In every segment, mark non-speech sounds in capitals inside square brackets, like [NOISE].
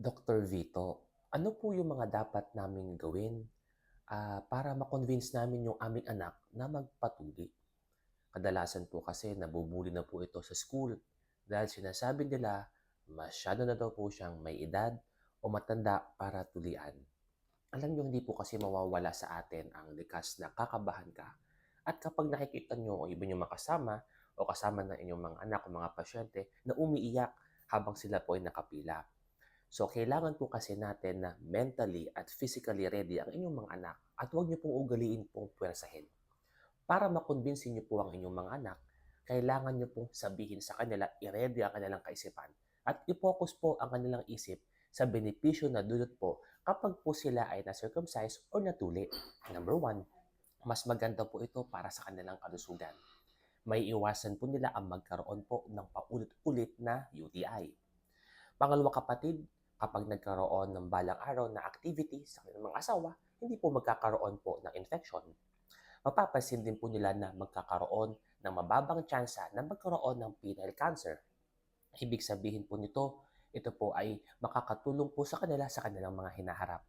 Dr. Vito, ano po yung mga dapat naming gawin ah, para ma-convince namin yung aming anak na magpatuli? Kadalasan po kasi nabubuli na po ito sa school dahil sinasabi nila masyado na daw po siyang may edad o matanda para tulian. Alam niyo, hindi po kasi mawawala sa atin ang likas na kakabahan ka. At kapag nakikita niyo o iba niyo makasama o kasama ng inyong mga anak o mga pasyente na umiiyak habang sila po ay nakapila. So, kailangan po kasi natin na mentally at physically ready ang inyong mga anak at huwag niyo pong ugaliin pong puwersahin. Para makonbinsin niyo po ang inyong mga anak, kailangan niyo pong sabihin sa kanila, i-ready ang kanilang kaisipan at i-focus po ang kanilang isip sa benepisyo na dulot po kapag po sila ay na-circumcise or natuli. Number one, mas maganda po ito para sa kanilang kalusugan. May iwasan po nila ang magkaroon po ng paulit-ulit na UTI. Pangalawa kapatid, kapag nagkaroon ng balang araw na activity sa kanilang mga asawa, hindi po magkakaroon po ng infection. Mapapansin din po nila na magkakaroon ng mababang tsansa na magkaroon ng penile cancer. Ibig sabihin po nito, ito po ay makakatulong po sa kanila sa kanilang mga hinaharap.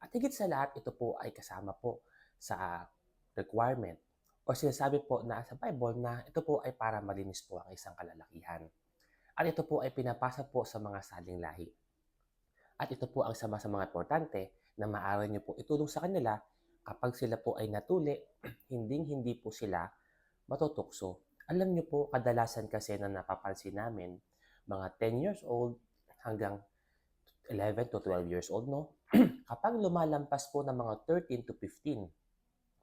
At higit sa lahat, ito po ay kasama po sa requirement o sinasabi po na sa Bible na ito po ay para malinis po ang isang kalalakihan. At ito po ay pinapasa po sa mga saling lahi. At ito po ang sama sa mga importante na maaari niyo po itulong sa kanila kapag sila po ay natuli, [CLEARS THROAT] hinding hindi po sila matutukso. Alam niyo po, kadalasan kasi na napapansin namin, mga 10 years old hanggang 11 to 12 years old, no? [CLEARS THROAT] kapag lumalampas po ng mga 13 to 15,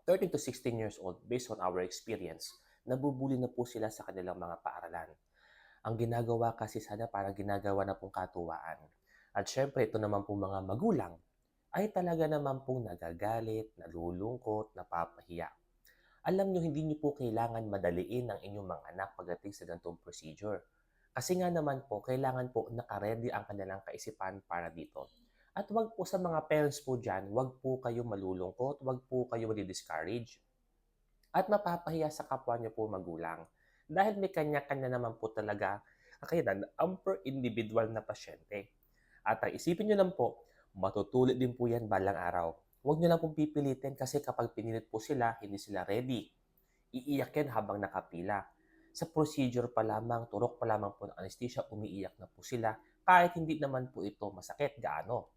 13 to 16 years old, based on our experience, nabubuli na po sila sa kanilang mga paaralan. Ang ginagawa kasi sana parang ginagawa na pong katuwaan. At syempre, ito naman po mga magulang ay talaga naman pong nagagalit, nalulungkot, napapahiya. Alam nyo, hindi nyo po kailangan madaliin ang inyong mga anak pagdating sa ganitong procedure. Kasi nga naman po, kailangan po nakaredy ang kanilang kaisipan para dito. At wag po sa mga parents po dyan, wag po kayo malulungkot, wag po kayo discourage. At mapapahiya sa kapwa nyo po magulang. Dahil may kanya-kanya naman po talaga kakayanan ang per individual na pasyente. At ang isipin nyo lang po, matutulit din po yan balang araw. Huwag nyo lang pong pipilitin kasi kapag pinilit po sila, hindi sila ready. Iiyak yan habang nakapila. Sa procedure pa lamang, turok pa lamang po ng anesthesia, umiiyak na po sila kahit hindi naman po ito masakit gaano.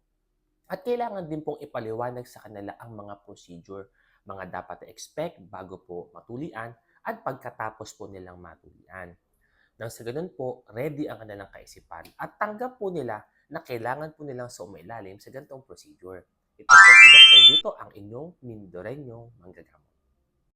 At kailangan din pong ipaliwanag sa kanila ang mga procedure, mga dapat na-expect bago po matulian at pagkatapos po nilang matulian. Nang sa ganun po, ready ang kanilang kaisipan at tanggap po nila na kailangan po nilang sumailalim sa ganitong procedure. Ito po si Dr. Vito, ang inyong Mindoreño Manggagamot.